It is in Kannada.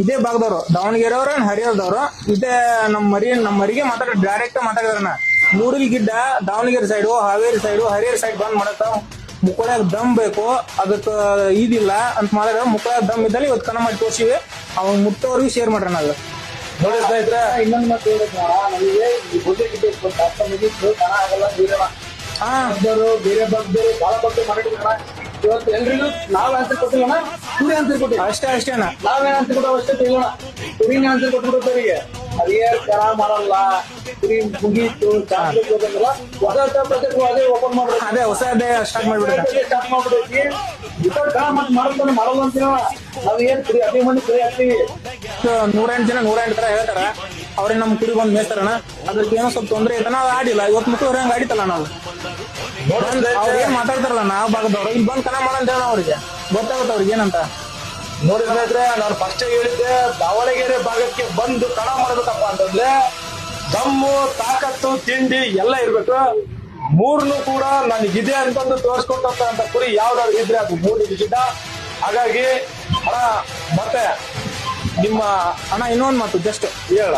ಇದೇ ಭಾಗದವ್ರು ದಾವಣಗೆರೆಯವ್ರ ಹರಿಹರದವ್ರು ಇದೇ ನಮ್ಮ ಮರಿ ನಮ್ಮ ಮರಿಗೆ ಮಾತಾಡ ಡೈರೆಕ್ಟ್ ಮಾತಾಡಿದ್ರನ. ಮೂಡಿಲ್ ಗಿಡ್ಡ Davanagere side Haveri side Harihara side ಬಂದ್ ಮಾಡತ್ತ ಮುಕ್ಕಳಾಗ ದಮ್ ಬೇಕು. ಅದಕ್ಕ ಇದಿಲ್ಲ ಅಂತ ಮಾಡಿದ್ರೆ ಮುಕ್ಕಳಾಗ ದಮ್ ಇದ್ದಲ್ಲಿ ಇವತ್ತು ಕಣ ಮಾಡಿ ತೋರ್ಸಿವಿ. ಅವ್ನ ಮುಟ್ಟೋರ್ಗೂ ಶೇರ್ ಮಾಡ್ರಿ ನಾವು ನೋಡಿ ಸ್ನೇಹಿತರೆ ಇನ್ನೊಂದು ಮಾತು ಹೇಳಿದ್. ನೋಡ ನಮಗೆ ಈ ಬುದ್ಧಿ ಗಿದ್ದೆ ಅರ್ಥ ಕಣ ಆಗಲ್ಲ ನೀರಲ್ಲ ಹಾ. ಬೇರೆ ಬಗ್ಗೆ ಬಹಳ ಬಗ್ಗೆ ಮಾಡಿದ್ರು ಇವತ್ತು ಎಲ್ರಿಗೂ ನಾವ್ ಆನ್ಸರ್ ಕೊಟ್ಟಿಲ್ಲ ಕುರಿ ಆನ್ಸರ್ ಕೊಟ್ಟಿಲ್ಲ ಅಷ್ಟೇ ಅಷ್ಟೇನ ನಾವೇನ್ ಆನ್ಸರ್ ಕೊಡೋ ಅಷ್ಟೇ ಇಲ್ಲ ಕುರಿನ ಆನ್ಸರ್ ಕೊಟ್ಬಿಡ್ತಾರಿಗೆ ಅದೇ ಕಣ ಮಾಡಲ್ಲ. ಕುರಿ ಮುಗೀತು ಚಾಕ್ಲೇಟ್ ಹೋಗಂಗಿಲ್ಲ ಹೊಸ ಪ್ರೊಜೆಕ್ಟ್ ಅದೇ ಓಪನ್ ಮಾಡ್ಬೇಕು ಅದೇ ಹೊಸ ಅದೇ ಸ್ಟಾರ್ಟ್ ಮಾಡ್ಬಿಡ್ತಾರೆ ಸ್ಟಾರ್ಟ್ ಮಾಡ್ಬಿಡೈತಿ ವಿತೌಟ್ ಕಣ ಮತ್ತೆ ಮಾಡಲ್ಲ ಮಾಡಲ್ಲ ಅಂತೀವ ನಾವ್ ಏನ್ ಕುರಿ ಅದೇ ಮಂದಿ ಕುರಿ ಹಾಕ್ತೀವಿ. ನೂರೆಂಟು ಜನ ನೂರೆಂಟು ತರ ಹೇಳ್ತಾರ. ಅವ್ರಿಗೆ ನಮ್ ಕುರಿ ಬಂದ್ ಮೇಸ್ತಾರಣ ಅದಕ್ಕೆ ಏನೋ ಸ್ವಲ್ಪ ತೊಂದರೆ ಐತೆ ನಾವು ಆಡಿಲ್ಲ. ಇವತ್ತು ಮಟ್ಟವ್ರೆ ಹಂಗೆ ಆಡಿತಲ್ಲ ನಾವು? ಅವ್ರು ಏನ್ ಮಾತಾಡ್ತಾರಲ್ಲ ನಾವ್ ಭಾಗದವ್ರು ಇಲ್ಲಿ ಬಂದ್ ಕನ ಮಾಡಂತ ಹೇಳ ಅವ್ರಿಗೆ. ಗೊತ್ತಾಗುತ್ತೆ ಅವ್ರಿಗೆ ಏನಂತ. ನೋಡಿ ಸ್ನೇಹಿತರೆ ನಾನು ಫಸ್ಟ್ ಹೇಳಿದ್ದೆ ದಾವಣಗೆರೆ ಭಾಗಕ್ಕೆ ಬಂದು ಕಣ ಮಾಡ್ಬೇಕಪ್ಪ ಅಂತಂದ್ರೆ ದಮ್ಮು ತಾಕತ್ತು ತಿಂಡಿ ಎಲ್ಲ ಇರ್ಬೇಕು. ಮೂರ್ನು ಕೂಡ ನನಗಿದೆ ಅಂತಂದು ತೋರಿಸ್ಕೊಟ್ಟಂತ ಕುರಿ ಯಾವ್ದಾದ್ರು ಇದ್ರೆ ಅದು ಮೂರು ಗಿಡ ಹಾಗಾಗಿ ಹಣ ಮತ್ತೆ ನಿಮ್ಮ ಹಣ ಇನ್ನೊಂದ್ ಮಾತು ಜಸ್ಟ್ ಹೇಳ.